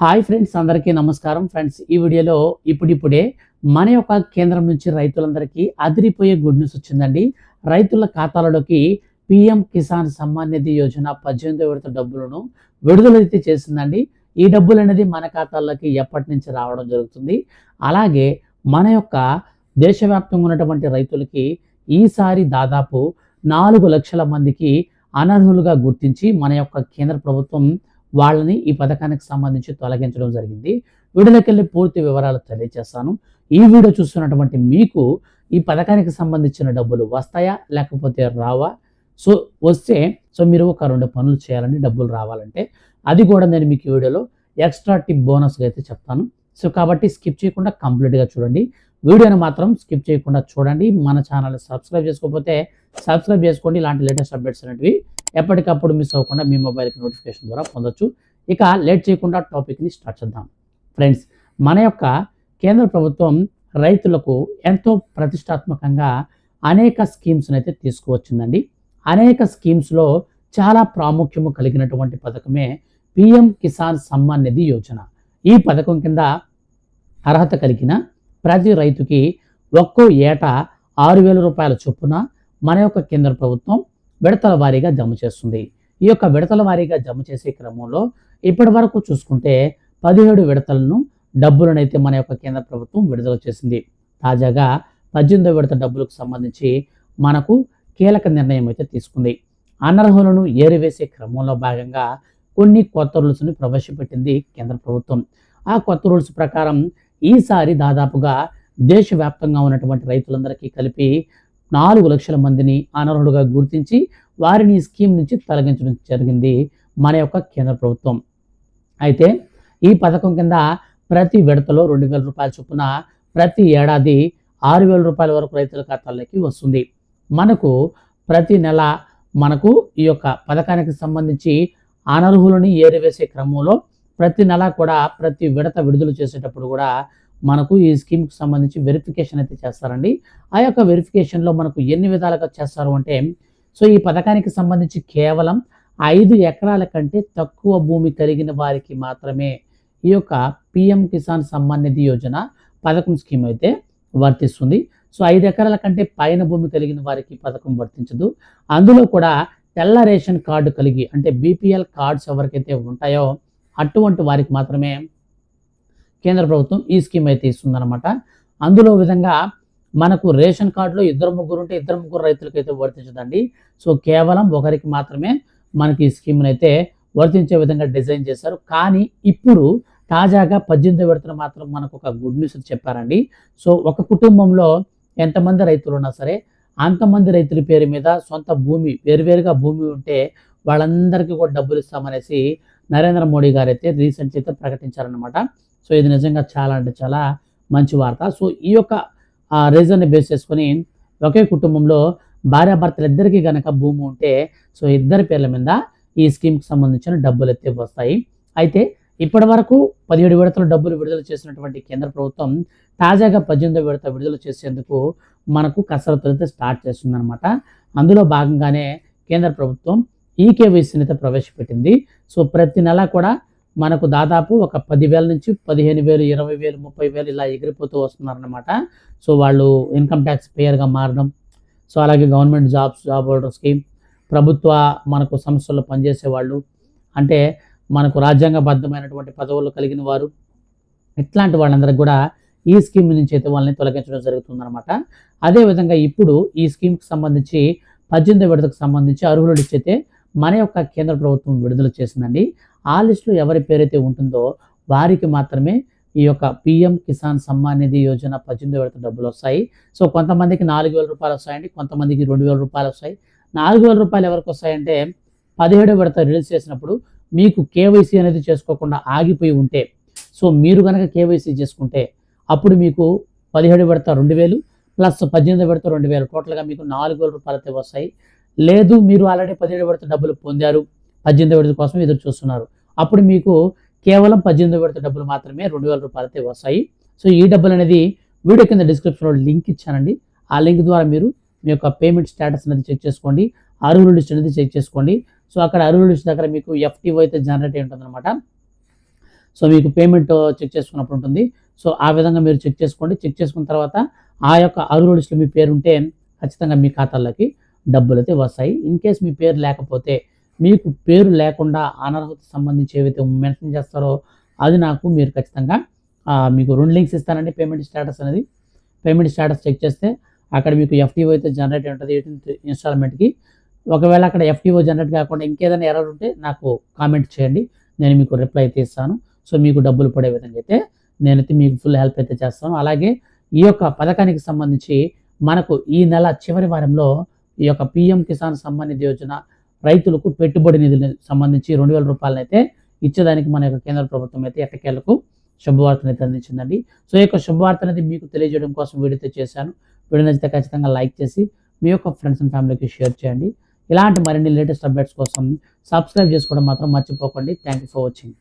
Hi friends అందరికీ నమస్కారం. Friends ఈ వీడియోలో ఇప్పుడిప్పుడే మన యొక్క కేంద్రం నుంచి రైతులందరికీ అదిరిపోయే గుడ్ న్యూస్ వచ్చిందండి. రైతుల ఖాతాలలోకి పిఎం కిసాన్ సమ్మాన్ నిధి యోజన పద్దెనిమిదో విడత డబ్బులను విడుదలైతే చేసిందండి. ఈ డబ్బులు అనేది మన ఖాతాల్లోకి ఎప్పటి నుంచి రావడం జరుగుతుంది. అలాగే మన యొక్క దేశవ్యాప్తంగా ఉన్నటువంటి రైతులకి ఈసారి దాదాపు నాలుగు లక్షల మందికి అనర్హులుగా గుర్తించి మన యొక్క కేంద్ర ప్రభుత్వం వాళ్ళని ఈ పథకానికి సంబంధించి తొలగించడం జరిగింది. వీడియోకెళ్ళి పూర్తి వివరాలు తెలియజేస్తాను. ఈ వీడియో చూస్తున్నటువంటి మీకు ఈ పథకానికి సంబంధించిన డబ్బులు వస్తాయా లేకపోతే రావా? సో వస్తే సో మీరు ఒక రెండు పనులు చేయాలని డబ్బులు రావాలంటే. అది కూడా నేను మీకు ఈ వీడియోలో ఎక్స్ట్రా టిప్ బోనస్గా అయితే చెప్తాను. సో కాబట్టి స్కిప్ చేయకుండా కంప్లీట్గా చూడండి. వీడియోని మాత్రం స్కిప్ చేయకుండా చూడండి. మన ఛానల్ సబ్స్క్రైబ్ చేసుకోకపోతే సబ్స్క్రైబ్ చేసుకోండి. ఇలాంటి లేటెస్ట్ అప్డేట్స్ అనేటివి ఎప్పటికప్పుడు మిస్ అవ్వకుండా మీ మొబైల్కి నోటిఫికేషన్ ద్వారా పొందొచ్చు. ఇక లేట్ చేయకుండా టాపిక్ని స్టార్ట్ చేద్దాం. ఫ్రెండ్స్ మన యొక్క కేంద్ర ప్రభుత్వం రైతులకు ఎంతో ప్రతిష్టాత్మకంగా అనేక స్కీమ్స్ని అయితే తీసుకువచ్చిందండి. అనేక స్కీమ్స్లో చాలా ప్రాముఖ్యము కలిగినటువంటి పథకమే పిఎం కిసాన్ సమ్మాన్ నిధి యోజన. ఈ పథకం కింద అర్హత కలిగిన ప్రతి రైతుకి ఒక్కో ఏటా ఆరు వేల రూపాయల చొప్పున మన యొక్క కేంద్ర ప్రభుత్వం విడతల వారీగా జమ చేస్తుంది. ఈ యొక్క విడతల వారీగా జమ చేసే క్రమంలో ఇప్పటి వరకు చూసుకుంటే పదిహేడు విడతలను డబ్బులనైతే మన యొక్క కేంద్ర ప్రభుత్వం విడుదల చేసింది. తాజాగా పద్దెనిమిదో విడత డబ్బులకు సంబంధించి మనకు కీలక నిర్ణయం అయితే తీసుకుంది. అనర్హులను ఏరివేసే క్రమంలో భాగంగా కొన్ని కొత్త రూల్స్ని ప్రవేశపెట్టింది కేంద్ర ప్రభుత్వం. ఆ కొత్త రూల్స్ ప్రకారం ఈసారి దాదాపుగా దేశవ్యాప్తంగా ఉన్నటువంటి రైతులందరికీ కలిపి నాలుగు లక్షల మందిని అనర్హులుగా గుర్తించి వారిని ఈ స్కీమ్ నుంచి తొలగించడం జరిగింది మన యొక్క కేంద్ర ప్రభుత్వం. అయితే ఈ పథకం కింద ప్రతి విడతలో రెండు వేల రూపాయల చొప్పున ప్రతి ఏడాది ఆరు వేల రూపాయల వరకు రైతుల ఖాతాల్లోకి వస్తుంది. మనకు ప్రతి నెల మనకు ఈ యొక్క పథకానికి సంబంధించి అనర్హులని ఏరివేసే క్రమంలో ప్రతి నెల కూడా ప్రతి విడత విడుదల చేసేటప్పుడు కూడా మనకు ఈ స్కీమ్కి సంబంధించి వెరిఫికేషన్ అయితే చేస్తారండి. ఆ యొక్క వెరిఫికేషన్లో మనకు ఎన్ని విధాలుగా చేస్తారు అంటే సో ఈ పథకానికి సంబంధించి కేవలం ఐదు ఎకరాల కంటే తక్కువ భూమి కలిగిన వారికి మాత్రమే ఈ యొక్క పిఎం కిసాన్ సమ్మాన్ నిధి యోజన పథకం స్కీమ్ అయితే వర్తిస్తుంది. సో ఐదు ఎకరాల కంటే పైన భూమి కలిగిన వారికి పథకం వర్తించదు. అందులో కూడా తెల్ల రేషన్ కార్డు కలిగి అంటే బీపీఎల్ కార్డ్స్ ఎవరికైతే ఉంటాయో అటువంటి వారికి మాత్రమే కేంద్ర ప్రభుత్వం ఈ స్కీమ్ అయితే ఇస్తుందన్నమాట. అందులో విధంగా మనకు రేషన్ కార్డులో ఇద్దరు ముగ్గురు ఉంటే ఇద్దరు ముగ్గురు రైతులకు అయితే వర్తించదండి. సో కేవలం ఒకరికి మాత్రమే మనకి ఈ స్కీమ్ని అయితే వర్తించే విధంగా డిజైన్ చేశారు. కానీ ఇప్పుడు తాజాగా పద్దెనిమిది విడతలు మాత్రం మనకు ఒక గుడ్ న్యూస్ చెప్పారండి. సో ఒక కుటుంబంలో ఎంతమంది రైతులు ఉన్నా సరే అంతమంది రైతుల పేరు మీద సొంత భూమి వేరువేరుగా భూమి ఉంటే వాళ్ళందరికీ కూడా డబ్బులు ఇస్తామనేసి నరేంద్ర మోడీ గారు అయితే రీసెంట్ అయితే ప్రకటించారనమాట సో ఇది నిజంగా చాలా అంటే చాలా మంచి వార్త. సో ఈ యొక్క రీజన్ని బేస్ చేసుకొని ఒకే కుటుంబంలో భార్యాభర్తలు ఇద్దరికి గనక భూమి ఉంటే సో ఇద్దరి పేర్ల మీద ఈ స్కీమ్కి సంబంధించిన డబ్బులు ఎత్తి వస్తాయి. అయితే ఇప్పటి వరకు పదిహేడు విడతలు డబ్బులు విడుదల చేసినటువంటి కేంద్ర ప్రభుత్వం తాజాగా పద్దెనిమిదో విడత విడుదల చేసేందుకు మనకు కసరత్తులు అయితే స్టార్ట్ చేస్తుందన్నమాట. అందులో భాగంగానే కేంద్ర ప్రభుత్వం ఈకేవైసీని అయితే ప్రవేశపెట్టింది. సో ప్రతి నెల కూడా మనకు దాదాపు ఒక పదివేల నుంచి పదిహేను వేలు ఇరవై వేలు ముప్పై వేలు ఇలా ఎగిరిపోతూ వస్తున్నారనమాట సో వాళ్ళు ఇన్కమ్ ట్యాక్స్ పేయర్గా మారడం సో అలాగే government jobs job holder scheme ప్రభుత్వ మనకు సంస్థల్లో పనిచేసే వాళ్ళు అంటే మనకు రాజ్యాంగబద్ధమైనటువంటి పదవులు కలిగిన వారు ఇట్లాంటి వాళ్ళందరికీ కూడా ఈ స్కీమ్ నుంచి అయితే వాళ్ళని తొలగించడం జరుగుతుందన్నమాట. అదేవిధంగా ఇప్పుడు ఈ స్కీమ్కి సంబంధించి పద్దెనిమిది విడతకు సంబంధించి అర్హులు ఇచ్చైతే మన యొక్క కేంద్ర ప్రభుత్వం విడుదల చేసిందండి. ఆ లిస్టులో ఎవరి పేరైతే ఉంటుందో వారికి మాత్రమే ఈ యొక్క పిఎం కిసాన్ సమ్మాన్ నిధి యోజన పద్దెనిమిది విడత డబ్బులు వస్తాయి. సో కొంతమందికి నాలుగు వేల రూపాయలు వస్తాయండి కొంతమందికి రెండు వేల రూపాయలు వస్తాయి. నాలుగు వేల రూపాయలు ఎవరికి వస్తాయంటే పదిహేడు విడత రిలీజ్ చేసినప్పుడు మీకు కేవైసీ అనేది చేసుకోకుండా ఆగిపోయి ఉంటే సో మీరు కనుక కేవైసీ చేసుకుంటే అప్పుడు మీకు పదిహేడు విడత రెండు వేలు ప్లస్ పద్దెనిమిది విడత రెండు వేలు. టోటల్గా మీకు నాలుగు వేల రూపాయలు అయితే వస్తాయి. లేదు మీరు ఆల్రెడీ పదిహేడు విడత డబ్బులు పొందారు. పద్దెనిమిది విడత కోసం ఎదురు చూస్తున్నారు. అప్పుడు మీకు కేవలం పద్దెనిమిది విడత డబ్బులు మాత్రమే రెండు వేల రూపాయలు అయితే వస్తాయి. సో ఈ డబ్బులు అనేది వీడియో కింద డిస్క్రిప్షన్లో లింక్ ఇచ్చానండి. ఆ లింక్ ద్వారా మీరు మీ యొక్క పేమెంట్ స్టేటస్ అనేది చెక్ చేసుకోండి. అరువుల లిస్ట్ అనేది చెక్ చేసుకోండి. సో అక్కడ అరువుల లిస్ట్ దగ్గర మీకు ఎఫ్టీఓ అయితే జనరేట్ అయి ఉంటుందన్నమాట సో మీకు పేమెంట్ చెక్ చేసుకున్నప్పుడు ఉంటుంది. సో ఆ విధంగా మీరు చెక్ చేసుకోండి. చెక్ చేసుకున్న తర్వాత ఆ యొక్క అరువుల లిస్టులో మీ పేరు ఉంటే ఖచ్చితంగా మీ ఖాతాల్లోకి డబ్బులు అయితే వస్తాయి. ఇన్ కేస్ మీ పేరు లేకపోతే మీకు పేరు లేకుండా అనర్హత సంబంధించి ఏవైతే మెన్షన్ చేస్తారో అది నాకు మీరు ఖచ్చితంగా మీకు రెండు లింక్స్ ఇస్తానండి పేమెంట్ స్టేటస్ అనేది. పేమెంట్ స్టేటస్ చెక్ చేస్తే అక్కడ మీకు ఎఫ్టీఓ అయితే జనరేట్ ఉంటుంది ఎయిటీన్త్ ఇన్స్టాల్మెంట్కి. ఒకవేళ అక్కడ ఎఫ్టీఓ జనరేట్ కాకుండా ఇంకేదైనా ఎర్రర్ ఉంటే నాకు కామెంట్ చేయండి నేను మీకు రిప్లై అయితే ఇస్తాను. సో మీకు డబ్బులు పడే విధంగా అయితే నేనైతే మీకు ఫుల్ హెల్ప్ అయితే చేస్తాను. అలాగే ఈ యొక్క పథకానికి సంబంధించి మనకు ఈ నెల చివరి వారంలో ఈ యొక్క పిఎం కిసాన్ సమ్మాన్ నిధి యోజన రైతులకు పెట్టుబడి నిధులు సంబంధించి రెండు వేల రూపాయలను అయితే ఇచ్చేదానికి మన యొక్క కేంద్ర ప్రభుత్వం అయితే ఎట్టకేళ్ళకు శుభవార్తను అయితే అందించిందండి. సో ఈ యొక్క శుభవార్త అనేది మీకు తెలియజేయడం కోసం వీడియో చేశాను. వీడియో నచ్చితే ఖచ్చితంగా లైక్ చేసి మీ యొక్క ఫ్రెండ్స్ అండ్ ఫ్యామిలీకి షేర్ చేయండి. ఇలాంటి మరిన్ని లేటెస్ట్ అప్డేట్స్ కోసం సబ్స్క్రైబ్ చేసుకోవడం మాత్రం మర్చిపోకండి. Thank you for watching.